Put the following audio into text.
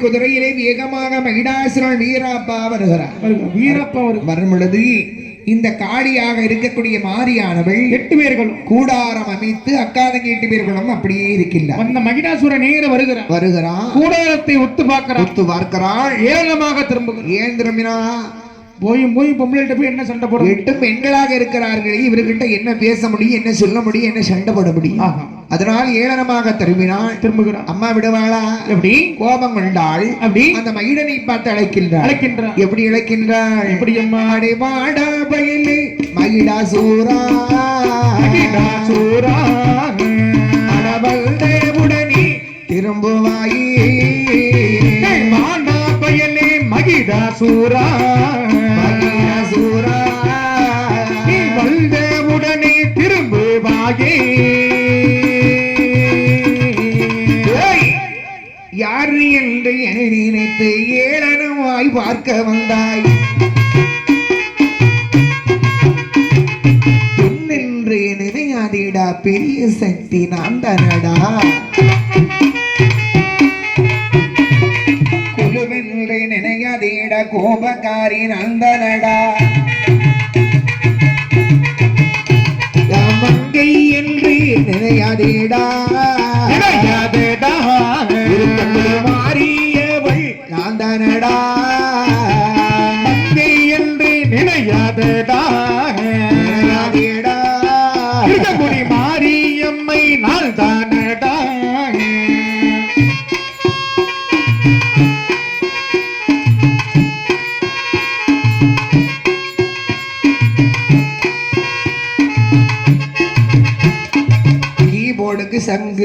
குதிரையிலே வேகமாக மகிடாசுரன் வீராப்பா வருகிறார். வருக. வீரப்பா. வரும் பொழுது இந்த காளியாக இருக்கக்கூடிய மாரியானவள் எட்டு பேர்களும் கூடாரம் அமைத்து அக்காதங்க எட்டு பேர்களும் அப்படியே இருக்கின்றார். அந்த மகிடாசுர நேர வருகிறார். வருகிறான் கூடாரத்தை ஒத்து பார்க்கிறார். ஒத்து பார்க்கிறாள். ஏளனமாக திரும்புகிறார். ஏன் திரும்பினா? போயும் போய் பொம்பளைகிட்ட போய் என்ன சண்டை போடுறது எட்டு பெண்களாக இருக்கிறார்களே இவர்கிட்ட என்ன பேச முடியும் என்ன சொல்ல முடியும் என்ன சண்டை போட முடியும். அதனால் ஏளனமாக திரும்பினாள். திரும்புகிறார் அம்மா விடுவாளா? எப்படி? கோபம் கொண்டாள். அப்படி? அந்த மகிழனை பார்த்து அழைக்கின்றாள். அழைக்கின்றார் எப்படி இழைக்கின்றாள் எப்படி அம்மா? அடே வாடா பயிலு மகிழா சூரா மகிடாசுரா. அடவல்தே உடனே திரும்புவாயே. மாண்டா பயலே மகிழா திரும்புவாயே யார் என்று என்னை நினைத்து ஏளனமாய் பார்க்க வந்தாய்? பெண்ணென்று நினையாதீடா பெரிய சக்தி நான் தானடா? குழுவென்று நினையாதீடா கோபக்காரி நந்தனடா நினையாதேடா. இருக்கக்கூடிய மாறியவள் நான் தானடா மங்கை என்று நினையாதேடா. நினையாதேடா இருக்கக்குடி மாரியம்மை நாள் தானடா સંગ